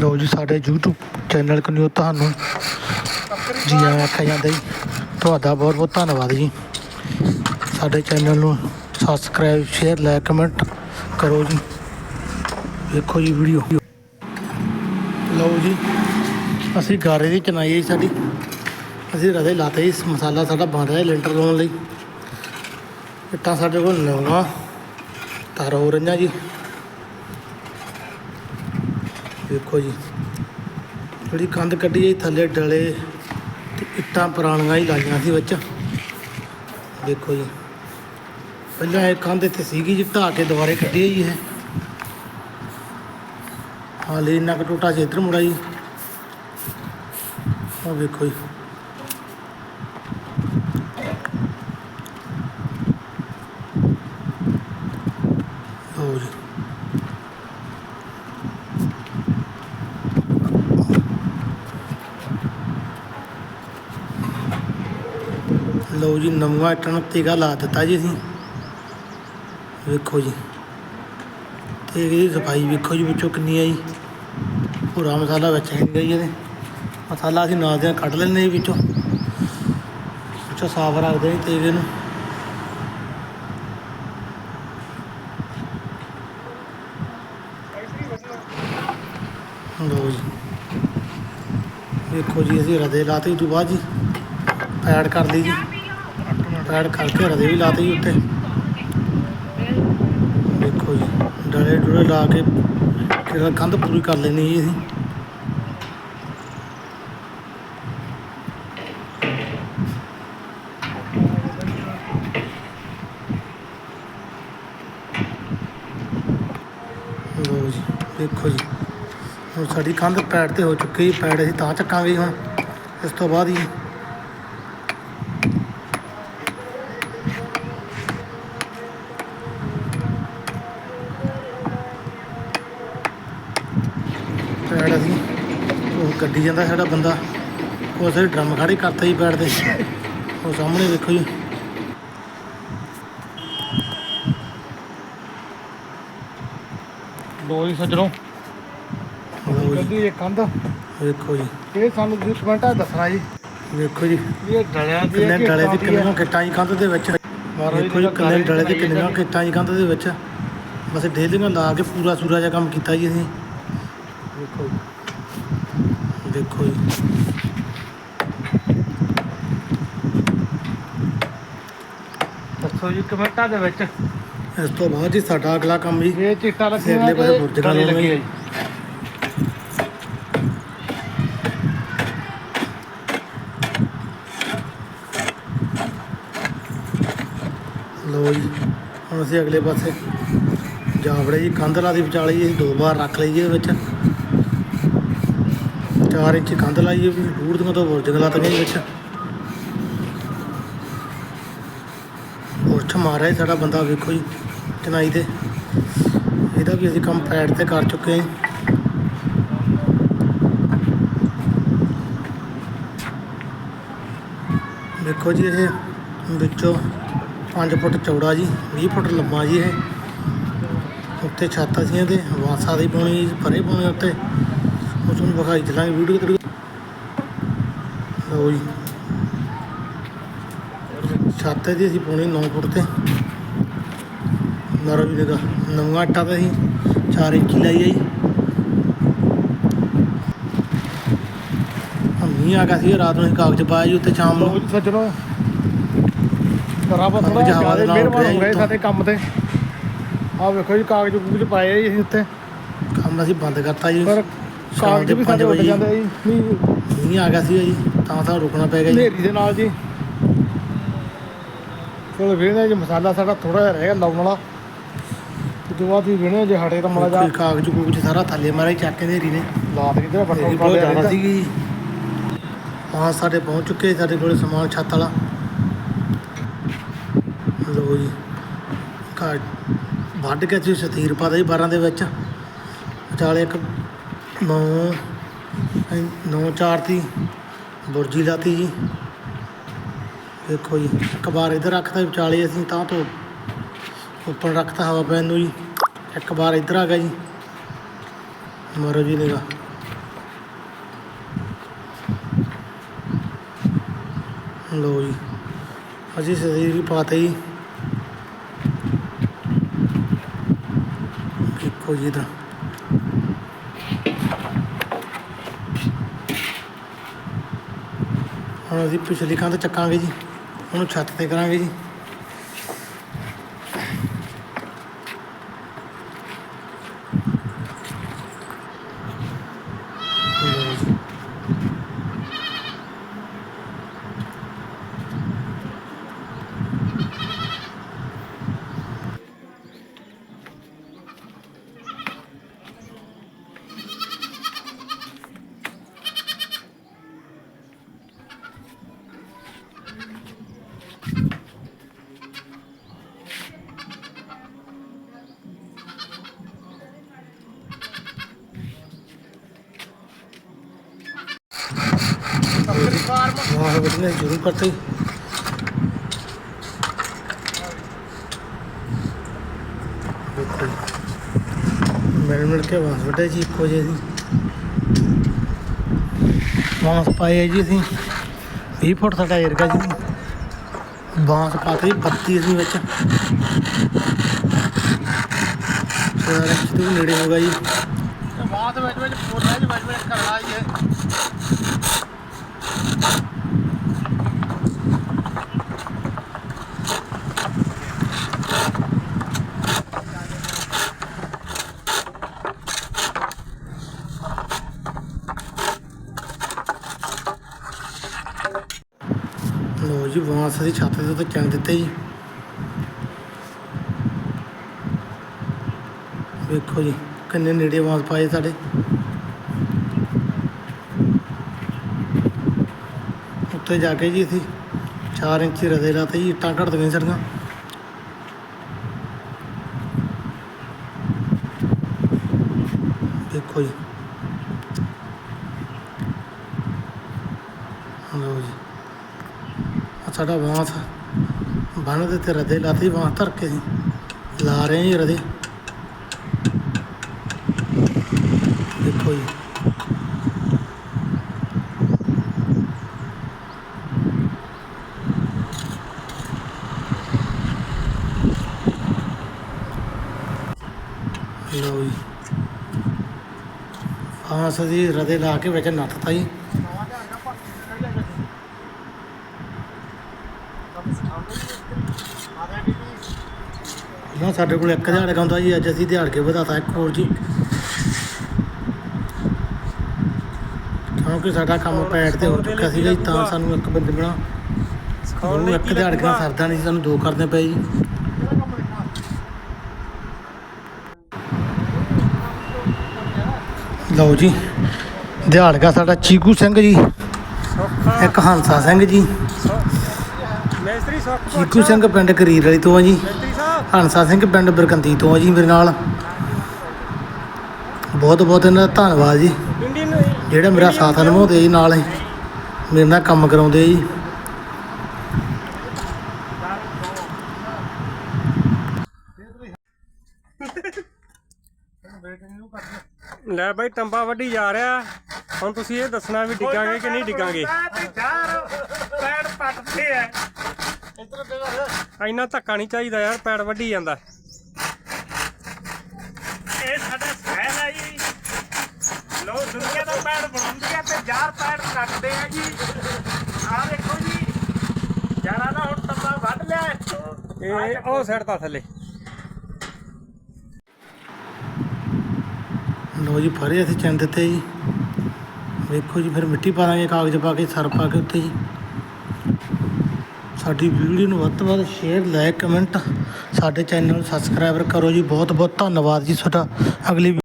ਲਓ ਜੀ ਸਾਡੇ YouTube ਚੈਨਲ ਕਨਿਓ ਤੁਹਾਨੂੰ ਜੀ ਆਇਆਂ ਆਖਿਆ ਜਾਂਦਾ ਜੀ। ਤੁਹਾਡਾ ਬਹੁਤ ਬਹੁਤ ਧੰਨਵਾਦ ਜੀ। ਸਾਡੇ ਚੈਨਲ ਨੂੰ ਸਬਸਕ੍ਰਾਈਬ ਸ਼ੇਅਰ ਲਾਈਕ ਕਮੈਂਟ ਕਰੋ ਜੀ। ਦੇਖੋ ਜੀ ਵੀਡੀਓ ਲਓ ਜੀ, ਅਸੀਂ ਗਾਰੇ ਦੀ ਚਨਾਈ ਹੈ ਜੀ ਸਾਡੀ। ਅਸੀਂ ਰਦੇ ਲਾਤੇ ਜੀ, ਮਸਾਲਾ ਸਾਡਾ ਬਣ ਰਿਹਾ ਲੈਂਟਰ ਲਾਉਣ ਲਈ। ਇੱਟਾਂ ਸਾਡੇ ਕੋਲ ਨਵਾਂ ਤਾਰ ਹੋ ਰਹੀਆਂ ਜੀ। ਦੇਖੋ ਜੀ। ਜਿਹੜੀ ਕੰਧ ਕੱਢੀ ਹੈ, ਥੱਲੇ ਡਲੇ ਤੇ ਇੱਟਾਂ ਪੁਰਾਣੀਆਂ ਹੀ ਲਾਈਆਂ ਸੀ ਵਿੱਚ। ਦੇਖੋ ਜੀ। ਪਹਿਲਾਂ ਇਹ ਕੰਧ ਇੱਥੇ ਸੀਗੀ ਜੀ, ਢਾਹ ਕੇ ਦੁਬਾਰੇ ਕੱਢੀ ਹੈ। ਜੀ ਇਹ ਹਾਲੇ ਇੰਨਾ ਕੁ ਟੋਟਾ ਸੀ ਇੱਧਰ ਮੁੜਾ ਜੀ ਉਹ ਵੇਖੋ ਜੀ ਲਓ ਜੀ ਲਓ ਜੀ, ਨਵਾਂ ਇੱਟਾਂ ਨੂੰ ਲਾ ਦਿੱਤਾ ਜੀ ਅਸੀਂ। ਵੇਖੋ ਜੀ। ਤੇ ਇਹਦੀ ਸਫ਼ਾਈ ਵੇਖੋ ਜੀ ਵਿੱਚੋਂ ਕਿੰਨੀ ਆ ਜੀ ਪੂਰਾ ਮਸਾਲਾ ਵਿੱਚ ਹੈਗਾ ਜੀ ਇਹਦੇ। ਮਸਾਲਾ ਅਸੀਂ ਨਾਲ ਦੇ ਕੱਢ ਲੈਂਦੇ ਜੀ ਵਿੱਚੋਂ। ਵਿੱਚੋਂ ਸਾਫ਼ ਰੱਖਦੇ ਜੀ ਤੇਗੇ ਨੂੰ। ਲਓ ਜੀ। ਵੇਖੋ ਜੀ, ਅਸੀਂ ਰਦੇ ਲਾਤੇ ਤੋਂ ਬਾਅਦ ਜੀ। ਐਡ ਕਰ ਲਈ ਜੀ। ਐਡ ਕਰਕੇ ਰਦੇ ਵੀ ਲਾਤੇ ਜੀ ਉੱਤੇ। ਦੇਖੋ ਜੀ ਡਲੇ ਡੁਲੇ ਲਾ ਕੇ ਕਿਹੜਾ ਕੰਧ ਪੂਰੀ ਕਰ ਲੈਣੀ ਜੀ ਅਸੀਂ। ਲਓ ਜੀ, ਦੇਖੋ ਜੀ, ਹੁਣ ਸਾਡੀ ਕੰਧ ਪੈੜ ਤੇ ਹੋ ਚੁੱਕੀ ਜੀ ਪੈੜ ਅਸੀਂ ਤਾਂ ਚੱਕਾਂਗੇ ਹੁਣ, ਇਸ ਤੋਂ ਬਾਅਦ ਹੀ ਪੈੜ ਅਸੀਂ ਗੱਡੀ ਜਾਂਦਾ ਸਾਡਾ ਬੰਦਾ। ਉਹ ਅਸੀਂ ਡਰਮ ਖੜੇ ਕਰਤਾ ਜੀ ਦੇ। ਉਹ ਸਾਹਮਣੇ ਵੇਖੋ ਜੀ। ਲੋ ਜੀ ਸੱਜਣੋ। ਗੱਡੀ ਇਹ ਕੰਧ। ਵੇਖੋ ਜੀ। ਇਹ ਸਾਨੂੰ 'ਚ ਦੱਸਣਾ ਜੀ। ਵੇਖੋ ਜੀ। ਇਹ ਡਲਿਆਂ ਦੀ ਕਿੰਨੇ ਡਲੇ ਤੇ ਕਿੰਨੀਆਂ ਕਿੱਟਾਂ ਜੀ ਕੰਧ ਦੇ ਵਿੱਚ। ਦੇਖੋ ਜੀ ਦੀ ਕਿੰਨੇ ਡਲੇ ਬਣਾਈ ਕਿੰਨੀਆਂ ਹੈ। ਕਿੱਟਾਂ ਜੀ ਕੰਧ ਦੇ ਵਿੱਚ। ਬਸ ਡੇਲੀਆਂ ਲਾ ਕੇ ਪੂਰਾ ਸੂਰਾ ਜਿਹਾ ਕੰਮ ਕੀਤਾ ਜੀ ਅਸੀਂ। ਦੇਖੋ ਜੀ। ਦੱਸੋ ਜੀ ਕਮੈਂਟਾਂ ਦੇ ਵਿੱਚ। ਇਸ ਤੋਂ ਬਾਅਦ ਜੀ ਸਾਡਾ ਅਗਲਾ ਕੰਮ ਜੀ। ਇਹ ਚਿੱਟਾ ਲੱਗਿਆ ਅਗਲੇ ਪਾਸੇ ਲਾਉਣੀਆਂ ਲੱਗੇ। ਜੀ। ਲਓ ਜੀ ਹੁਣ ਅਸੀਂ ਅਗਲੇ ਪਾਸੇ ਜਾਵੜੇ ਜੀ ਕੰਧ ਲਾ ਦੀ ਵਿਚਾਲੇ ਜੀ ਦੋ ਵਾਰ ਰੱਖ ਲਈ ਜੀ ਇਹਦੇ ਵਿੱਚ। 4 ਇੰਚ ਕੰਧ ਲਾਈ ਹੈ ਵੀ ਦੂਰ ਦੀਆਂ ਤੋਂ ਬੁਰਜ ਲਾਤੀਆਂ ਜੀ ਵਿੱਚ। ਬੁਰਜ ਮਾਰਿਆ ਸਾਡਾ ਬੰਦਾ, ਵੇਖੋ ਜੀ ਚਨਾਈ ਤੇ। ਇਹਦਾ ਵੀ ਅਸੀਂ ਕੰਮ ਫੈਟ ਤੇ ਕਰ ਚੁੱਕੇ ਹਾਂ ਦੇਖੋ ਜੀ ਇਹ ਵਿੱਚੋਂ 5 ਫੁੱਟ ਚੌੜਾ ਜੀ 20 ਫੁੱਟ ਲੰਮਾ ਜੀ ਇਹ। ਉੱਤੇ ਛੱਤ ਸੀ ਇਹਦੇ, ਵਾਸਾ ਦੀ ਪਾਉਣੀ ਪਰੇ ਪਾਉਣੀ ਉੱਤੇ। ਉਹ ਤੁਹਾਨੂੰ ਵਿਖਾਈ ਚਲਾਂਗੇ ਵੀਡੀਓ ਤੇ ਲਓ ਜੀ। ਛੱਤ ਇਹਦੀ ਅਸੀਂ ਪਾਉਣੀ 9 ਫੁੱਟ ਤੇ। ਨਰੋ ਜੀ ਦਾ ਨਵਾਂ ਆਟਾ ਤਾਂ ਅਸੀਂ 4 ਇੰਚੀ ਲਾਈ ਹੈ ਹੁਣ ਮੀਂਹ ਆ ਗਿਆ ਸੀ ਰਾਤ ਨੂੰ ਅਸੀਂ ਕਾਗਜ਼ ਪਾਇਆ ਜੀ ਉੱਤੇ ਸ਼ਾਮ ਨੂੰ। ਸੱਜਣੋ ਰੱਬ ਥੋੜਾ ਜ਼ਿਆਦਾ ਮਿਹਰਬਾਨ ਹੋ ਗਏ ਸਾਡੇ ਕੰਮ ਤੇ। ਆਹ ਵੇਖੋ ਜੀ ਕਾਗਜ਼ ਕੂਗਜ਼ ਪਾਏ ਆ ਜੀ ਅਸੀਂ ਉੱਤੇ ਕੰਮ ਅਸੀਂ ਬੰਦ ਕਰਤਾ ਜੀ। ਪਰ ਕਾਗਜ਼ ਦੇ ਵੀ ਸਾਡੇ ਉੱਡ ਜਾਂਦੇ ਜੀ। ਮੀਂਹ ਮੀਂਹ ਆ ਗਿਆ ਸੀ ਜੀ ਤਾਂ ਸਾਨੂੰ ਰੁਕਣਾ ਪੈ ਗਿਆ ਜੀ। ਹਨੇਰੀ ਦੇ ਨਾਲ ਜੀ। ਚਲੋ ਹਾਂ ਜੀ ਮਸਾਲਾ ਸਾਡਾ ਥੋੜਾ ਜਿਹਾ ਰਹਿ ਗਿਆ ਲਾਉਣ ਵਾਲਾ। ਤੇ ਬਾਅਦ ਵੀ ਜੇ ਹਟੇ ਤਾਂ ਮਾੜਾ ਕੋਈ ਜਿਹਾ ਕਾਗਜ਼ ਕੂਗਜ਼ ਸਾਰਾ ਥੱਲੇ ਮਾਰੇ ਚੱਕ ਕੇ ਨੇਰੀ ਨੇ। ਲਾ ਦੇ ਕਿਧਰ ਹਨੇਰੀ ਬੱਟੋ ਬਹੁਤ ਜ਼ਿਆਦਾ ਸੀਗੀ ਹਾਂ ਸਾਡੇ ਪਹੁੰਚ ਚੁੱਕੇ ਸਾਡੇ ਕੋਲ ਸਮਾਨ ਛੱਤ ਵਾਲਾ। ਲੋ ਜੀ ਘਰ ਵੱਢ ਕੇ ਅਸੀਂ ਸਤੀਰ ਪਾ ਜੀ 12 ਦੇ ਵਿੱਚ। ਵਿਚਾਲੇ ਇੱਕ ਨੌ ਨੌ ਚਾਰ ਦੀ ਬੁਰਜੀ ਲਾਤੀ ਜੀ। ਦੇਖੋ ਜੀ, ਇੱਕ ਵਾਰ ਇੱਧਰ ਰੱਖਦਾ ਵਿਚਾਲੇ ਅਸੀਂ ਤਾਂ ਤੋਂ ਉੱਪਰ ਰੱਖਤਾ ਹਵਾ ਪੈਣ ਨੂੰ ਜੀ। ਇੱਕ ਵਾਰ ਇੱਧਰ ਆ ਗਿਆ ਜੀ। ਮਾਰੋ ਜੀ ਨਿਗਾ ਲੋ ਜੀ ਅਜੀ ਸਹੀ ਵੀ ਪਾਤਾ ਜੀ। ਦੇਖੋ ਜੀ ਇਧਰ। ਹੁਣ ਅਸੀਂ ਪਿਛਲੀ ਕੰਧ ਚੱਕਾਂਗੇ ਜੀ। ਉਹਨੂੰ ਛੱਤ ਤੇ ਕਰਾਂਗੇ ਜੀ ਲਓ ਜੀ। ਵਾਹ ਬਟਨੇ ਸ਼ੁਰੂ ਕਰਤੇ ਦੇਖੋ ਮਿਲ ਮਿਲ ਕੇ ਬਾਂਸ ਵੱਡੇ ਜੀ ਇੱਕੋ ਜਿਹੇ ਸੀ ਬਾਂਸ ਪਾਏ ਜੀ ਅਸੀਂ 20 ਫੁੱਟ ਸਾਡਾ ਏਰੀਆ ਜੀ। ਬਾਂਸ ਪਾਤੇ ਜੀ 32 ਅਸੀਂ ਵਿੱਚ। ਸਾਰਾ ਕਿਤੇ ਨੇੜੇ ਹੋਗਾ ਜੀ। ਬਾਤ ਵਿੱਚ ਵਿੱਚ ਪੋਲਾ ਜੀ ਵਿੱਚ ਵਿੱਚ ਕਰੜਾ ਹੀ ਹੈ ਲੋ ਜੀ ਬਾਂਸ ਅਸੀਂ ਛੱਤ ਦੇ ਉੱਤੇ ਚਣ ਦਿੱਤੇ ਜੀ। ਵੇਖੋ ਜੀ, ਕਿੰਨੇ ਨੇੜੇ ਬਾਂਸ ਪਾਏ ਸਾਡੇ। ਉੱਤੇ ਜਾ ਕੇ ਜੀ ਅਸੀਂ 4 ਇੰਚ ਰਦੇ ਲਾਤੇ ਜੀ, ਇੱਟਾਂ ਘੜ ਦਈਆਂ ਸਾਡੀਆਂ। ਦੇਖੋ ਜੀ ਲਓ ਜੀ ਆਹ ਸਾਡਾ ਬਾਂਸ ਬੰਨ ਦੇ ਤੇ ਰਦੇ ਲਾਤੀ ਬਾਂਸ ਧਰ ਕੇ ਲਾ ਰਹੇ ਜੀ ਰਦੇ। ਦੇਖੋ ਜੀ। ਲਓ ਜੀ। ਬਾਂਸ ਦੀ ਰਦੇ ਲਾ ਕੇ ਵਿੱਚ ਨੱਥਤਾ ਜੀ। ਨਾ ਸਾਡੇ ਕੋਲ ਇੱਕ ਦਿਹਾੜ ਹੁੰਦਾ ਜੀ ਅੱਜ ਅਸੀਂ ਦਿਹਾੜ ਕੇ ਵਧਾਤਾ ਇੱਕ ਹੋਰ ਜੀ। ਕਿਉਂਕਿ ਸਾਡਾ ਕੰਮ ਪੈੜ ਤੇ ਹੋ ਚੁੱਕਾ ਸੀਗਾ ਜੀ ਤਾਂ ਸਾਨੂੰ ਇੱਕ ਬੰਦੇ ਬਣਾ ਉਹਨੂੰ ਇੱਕ ਦਿਹਾੜ ਕੇ ਸਰਦਾ ਨਹੀਂ ਸਾਨੂੰ ਦੋ ਕਰਨੇ ਪਏ ਜੀ। ਲਓ ਜੀ ਦਿਹਾੜਗਾ ਸਾਡਾ ਚੀਕੂ ਸਿੰਘ ਜੀ ਇੱਕ ਹੰਸਾ ਸਿੰਘ ਜੀ। ਮੈਸਤਰੀ ਸੁੱਖ। ਚੀਕੂ ਸਿੰਘ ਪਿੰਡ ਕਰੀਰ ਵਾਲੀ ਤੋਂ ਆ ਜੀ। ਹੰਸਾ ਸਿੰਘ ਪਿੰਡ ਬਰਕੰਦੀ ਤੋਂ ਆ ਜੀ ਮੇਰੇ ਨਾਲ। ਬਹੁਤ ਬਹੁਤ ਇਹਨਾਂ ਦਾ ਧੰਨਵਾਦ ਜੀ। ਜਿਹੜਾ ਮੇਰਾ ਸਾਥ ਨਿਭਾਉਂਦੇ ਜੀ ਨਾਲ ਹੀ। ਮੇਰੇ ਨਾਲ ਕੰਮ ਕਰਾਉਂਦੇ ਜੀ। ਲੈ ਬਾਈ ਟੰਬਾ ਵੱਢੀ ਜਾ ਰਿਹਾ। ਹੁਣ ਤੁਸੀਂ ਇਹ ਦੱਸਣਾ ਵੀ ਡਿੱਗਾਂਗੇ ਕਿ ਨਹੀਂ ਡਿੱਗਾਂਗੇ। ਪੈੜ ਪੱਟਦੇ ਆ। ਇੰਨਾ ਧੱਕਾ ਨਹੀਂ ਚਾਹੀਦਾ ਯਾਰ ਪੈੜ ਵੱਢੀ ਜਾਂਦਾ। ਇਹ ਸਾਡਾ ਸਹਿਲ ਹੈ ਜੀ। ਲੋ ਦੁਨੀਆ ਦਾ ਪੈੜ ਬਣਾਉਂਦੀ ਆ ਤੇ ਯਾਰ ਪੈੜ ਕੱਟਦੇ ਆ ਜੀ। ਆ ਦੇਖੋ ਜੀ। ਯਾਰਾਂ ਦਾ ਹੁਣ ਤੰਬਾ ਵੱਢ ਲਿਆ। ਇਹ ਉਹ ਸਾਈਡ ਤਾਂ ਥੱਲੇ। ਲੋ ਜੀ ਫਰੇ ਅਸੀਂ ਚੰਨ ਦਿੱਤੇ ਜੀ। ਵੇਖੋ ਜੀ ਫਿਰ ਮਿੱਟੀ ਪਾ ਦਾਂਗੇ ਕਾਗਜ਼ ਪਾ ਕੇ ਸਰ ਪਾ ਕੇ ਉੱਤੇ ਜੀ। ਸਾਡੀ ਵੀਡੀਓ ਨੂੰ ਵੱਧ ਤੋਂ ਵੱਧ ਸ਼ੇਅਰ ਲਾਈਕ ਕਮੈਂਟ ਸਾਡੇ ਚੈਨਲ ਨੂੰ ਸਬਸਕ੍ਰਾਈਬਰ ਕਰੋ ਜੀ। ਬਹੁਤ ਬਹੁਤ ਧੰਨਵਾਦ ਜੀ ਤੁਹਾਡਾ। ਅਗਲੀ